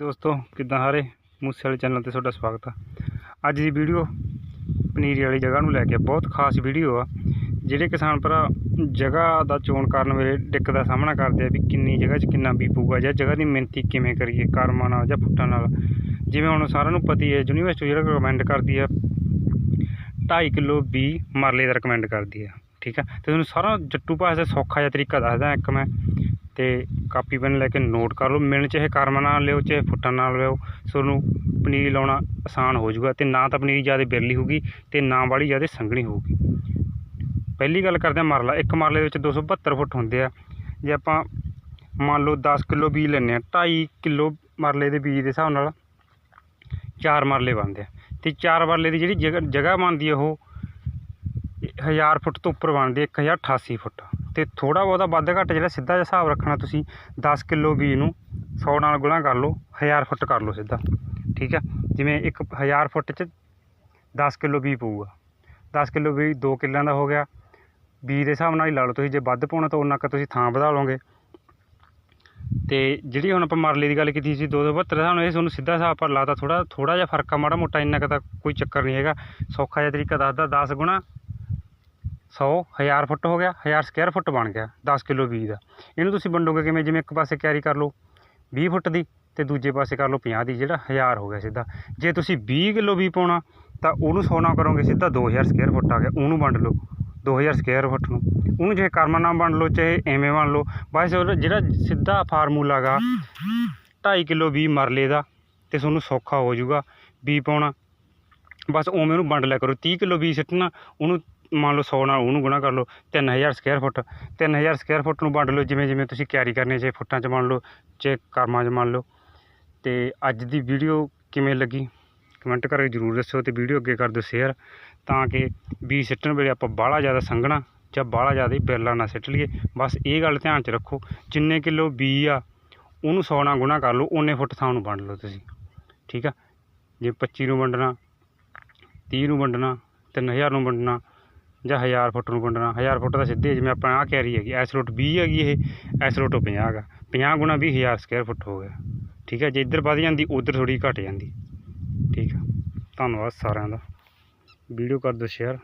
ਦੋਸਤੋ, ਕਿੱਦਾਂ ਹਾਰੇ ਮੂਸੇ ਵਾਲੇ ਚੈਨਲ ਤੇ ਤੁਹਾਡਾ ਸਵਾਗਤ ਆ। ਅੱਜ ਦੀ ਵੀਡੀਓ ਪਨੀਰੀ ਵਾਲੀ ਜਗ੍ਹਾ ਨੂੰ ਲੈ ਕੇ ਬਹੁਤ ਖਾਸ ਵੀਡੀਓ ਆ। ਜਿਹੜੇ ਕਿਸਾਨ ਭਰਾ ਜਗ੍ਹਾ ਦਾ ਚੋਣ ਕਰਨ ਵੇਲੇ ਦਿੱਕਤ ਦਾ ਸਾਹਮਣਾ ਕਰਦੇ ਆ ਵੀ ਕਿੰਨੀ ਜਗ੍ਹਾ 'ਚ ਕਿੰਨਾ ਬੀ ਪਊਗਾ ਜਾਂ ਜਗ੍ਹਾ ਦੀ ਮਿਹਨਤੀ ਕਿਵੇਂ ਕਰੀਏ, ਕਰਮਾਂ ਨਾਲ ਜਾਂ ਫੁੱਟਾਂ ਨਾਲ। ਜਿਵੇਂ ਹੁਣ ਸਾਰਿਆਂ ਨੂੰ ਪਤੀ ਹੈ, ਯੂਨੀਵਰਸਿਟੀ ਜਿਹੜਾ ਰਿਕਮੈਂਡ ਕਰਦੀ ਆ 2.5 ਕਿਲੋ ਬੀ ਮਰਲੇ ਦਾ ਰਿਕਮੈਂਡ ਕਰਦੀ ਆ, ਠੀਕ ਆ? ਤੇ ਤੁਹਾਨੂੰ ਸਾਰਾ ਜੱਟੂ ਭਾਸ਼ਾ ਸੌਖਾ ਜਿਹਾ ਤਰੀਕਾ ਦੱਸਦਾ, ਇੱਕ ਮੈਂ ਤੇ ਕਾਪੀ ਪੈਨ ਲੈ ਕੇ ਨੋਟ ਕਰ ਲਓ। ਮਿਲਣ ਚਾਹੇ ਕਰਮ ਨਾਲ ਲਿਓ, ਚਾਹੇ ਫੁੱਟਾਂ ਨਾਲ ਲਿਓ ਤੁਹਾਨੂੰ ਪਨੀਰੀ ਲਾਉਣਾ ਆਸਾਨ ਹੋ ਜਾਊਗਾ ਤੇ ਨਾ ਤਾਂ ਪਨੀਰੀ ਜ਼ਿਆਦਾ ਬਿਰਲੀ ਹੋਊਗੀ ਤੇ ਨਾ ਵਾਲੀ ਜ਼ਿਆਦਾ ਸੰਘਣੀ ਹੋਊਗੀ। ਪਹਿਲੀ ਗੱਲ ਕਰਦੇ ਹਾਂ ਮਰਲਾ। ਇੱਕ ਮਰਲੇ ਵਿੱਚ 272 ਫੁੱਟ ਹੁੰਦੇ ਆ। ਜੇ ਆਪਾਂ ਮੰਨ ਲਓ 10 ਕਿਲੋ ਬੀਜ ਲੈਂਦੇ ਆ 2.5 ਕਿਲੋ ਮਰਲੇ ਦੇ ਬੀਜ ਦੇ ਹਿਸਾਬ ਨਾਲ ਚਾਰ ਮਰਲੇ ਬਣਦੇ ਆ। ਤੇ ਚਾਰ ਮਰਲੇ ਦੀ ਜਿਹੜੀ ਜਗ੍ਹਾ ਜਗ੍ਹਾ ਬਣਦੀ ਆ ਉਹ 1000 ਫੁੱਟ ਤੋਂ ਉੱਪਰ ਬਣਦੀ ਹੈ 1088 ਫੁੱਟ। ਤੇ ਥੋੜਾ ਬਹੁਤਾ ਵੱਧ ਘੱਟ ਜਿਹੜਾ ਸਿੱਧਾ ਜਿਹਾ ਹਿਸਾਬ ਰੱਖਣਾ ਤੁਸੀਂ 10 ਕਿਲੋ ਬੀਜ ਨੂੰ 100 ਨਾਲ ਗੁਣਾ ਕਰ ਲਓ 1000 ਫੁੱਟ ਕਰ ਲਓ ਸਿੱਧਾ, ਠੀਕ ਆ? ਜਿਵੇਂ ਇੱਕ 1000 ਫੁੱਟ 'ਚ 10 ਕਿਲੋ ਬੀਜ ਪਊਗਾ 10 ਕਿਲੋ ਬੀਜ 2 ਕਿੱਲਿਆਂ ਦਾ ਹੋ ਗਿਆ, ਬੀਜ ਦੇ ਹਿਸਾਬ ਨਾਲ ਹੀ ਲਾ ਲਓ ਤੁਸੀਂ, ਜੇ ਵੱਧ ਪਾਉਣਾ ਤਾਂ ਉਹਨਾਂ ਕੁ ਤੁਸੀਂ ਥਾਂ ਵਧਾ ਲਓਗੇ। ਤੇ ਜਿਹੜੀ ਹੁਣ ਆਪਾਂ ਮਰਲੇ ਦੀ ਗੱਲ ਕੀਤੀ ਸੀ 272 ਦਾ ਸਾਨੂੰ ਇਹ ਤੁਹਾਨੂੰ ਸਿੱਧਾ ਹਿਸਾਬ ਪਰ ਲਾਤਾ ਥੋੜਾ ਥੋੜਾ ਜਿਹਾ ਫ਼ਰਕ ਆ, ਮਾੜਾ ਮੋਟਾ ਇੰਨਾ ਕੁ ਤਾਂ ਕੋਈ ਚੱਕਰ ਨਹੀਂ ਹੈਗਾ, ਸੌਖਾ ਜਿਹਾ ਤਰੀਕਾ ਦੱਸਦਾ 10 ਗੁਣਾ 100 1000 ਫੁੱਟ ਹੋ ਗਿਆ 1000 ਸਕੁਅਰ ਫੁੱਟ ਬਣ ਗਿਆ 10 ਕਿਲੋ ਬੀਜ ਦਾ। ਇਹਨੂੰ ਤੁਸੀਂ ਵੰਡੋਗੇ ਕਿਵੇਂ? ਜਿਵੇਂ ਇੱਕ ਪਾਸੇ ਕੈਰੀ ਕਰ ਲਓ 20 ਫੁੱਟ ਦੀ ਤੇ ਦੂਜੇ ਪਾਸੇ ਕਰ ਲਓ 50 ਦੀ, ਜਿਹੜਾ 1000 ਹੋ ਗਿਆ ਸਿੱਧਾ। ਜੇ ਤੁਸੀਂ 20 ਕਿਲੋ ਬੀ ਪਾਉਣਾ, ਤਾਂ ਉਹਨੂੰ 100 ਨਾਲ ਕਰੋਗੇ ਸਿੱਧਾ 2000 ਸਕੁਅਰ ਫੁੱਟ ਆ ਗਿਆ, ਉਹਨੂੰ ਵੰਡ ਲਓ 2000 ਸਕੁਅਰ ਫੁੱਟ ਨੂੰ। ਉਹਨੂੰ ਜੇ ਕਰਮਾ ਨਾਲ ਵੰਡ ਲਓ, ਚਾਹੇ ਐਵੇਂ ਵੰਡ ਲਓ, ਬਸ ਉਹਦਾ ਜਿਹੜਾ ਸਿੱਧਾ ਫਾਰਮੂਲਾ ਗਾ 2.5 ਕਿਲੋ ਬੀ ਮਰਲੇ ਦਾ ਤੇ ਤੁਹਾਨੂੰ ਸੌਖਾ ਹੋ ਜਾਊਗਾ ਬੀ ਪਾਉਣਾ। ਬਸ ਉਵੇਂ ਉਹਨੂੰ ਵੰਡ ਲਿਆ ਕਰੋ 30 ਕਿਲੋ ਬੀ ਸਿੱਟਣਾ, ਉਹਨੂੰ ਮੰਨ ਲਓ 100 ਨਾਲ ਉਹਨੂੰ ਗੁਣਾ ਕਰ ਲਓ 3000 ਸਕੁਅਰ ਫੁੱਟ 3000 ਸਕੁਅਰ ਫੁੱਟ ਨੂੰ ਵੰਡ ਲਓ ਜਿਵੇਂ ਜਿਵੇਂ ਤੁਸੀਂ ਕੈਰੀ ਕਰਨੀ ਹੈ, ਚਾਹੇ ਫੁੱਟਾਂ 'ਚ ਮੰਨ ਲਓ ਚਾਹੇ ਕਰਮਾਂ 'ਚ ਮੰਨ ਲਓ। ਤੇ ਅੱਜ ਦੀ ਵੀਡੀਓ ਕਿਵੇਂ ਲੱਗੀ? ਕਮੈਂਟ ਕਰਕੇ ਜ਼ਰੂਰ ਦੱਸਿਓ ਤੇ ਵੀਡੀਓ ਅੱਗੇ ਕਰ ਦਿਓ ਸ਼ੇਅਰ ਤਾਂ ਕਿ ਬੀਜ ਸਿੱਟਣ ਵੇਲੇ ਆਪਾਂ ਬਾਹਲਾ ਜ਼ਿਆਦਾ ਸੰਘਣਾ ਜਾਂ ਬਾਹਲਾ ਜ਼ਿਆਦਾ ਬਿਰਲਾ ਨਾ ਸਿੱਟ ਲਈਏ। ਬਸ ਇਹ ਗੱਲ ਧਿਆਨ 'ਚ ਰੱਖੋ ਜਿੰਨੇ ਕਿਲੋ ਬੀ ਆ ਉਹਨੂੰ 100 ਨਾਲ ਗੁਣਾ ਕਰ ਲਓ ਉਨੇ ਫੁੱਟ ਥਾਂ ਨੂੰ ਵੰਡ ਲਓ ਤੁਸੀਂ। ਠੀਕ ਆ? ਜੇ 25 ਨੂੰ ਵੰਡਣਾ 30 ਨੂੰ ਵੰਡਣਾ 3000 ਨੂੰ ਵੰਡਣਾ ਜਾਂ 1000 ਫੁੱਟ ਨੂੰ ਵੰਡਣਾ 1000 ਫੁੱਟ ਦਾ ਸਿੱਧੇ ਜਿਵੇਂ ਆਪਾਂ ਆਹ ਕੈਰੀ ਹੈਗੀ ਐਸ ਰੋਟ 20 ਹੈਗੀ ਇਹ ਐਸ ਰੋਟ 50 ਹੈਗਾ। 50 ਗੁਣਾ 20000 ਸਕੁਅਰ ਫੁੱਟ ਹੋ ਗਿਆ। ਠੀਕ ਹੈ, ਜੇ ਇੱਧਰ ਵੱਧ ਜਾਂਦੀ, ਉਧਰ ਥੋੜੀ ਘਟ ਜਾਂਦੀ। ਠੀਕ ਆ। ਧੰਨਵਾਦ ਸਾਰਿਆਂ ਦਾ। ਵੀਡੀਓ ਕਰ ਦਿਓ ਸ਼ੇਅਰ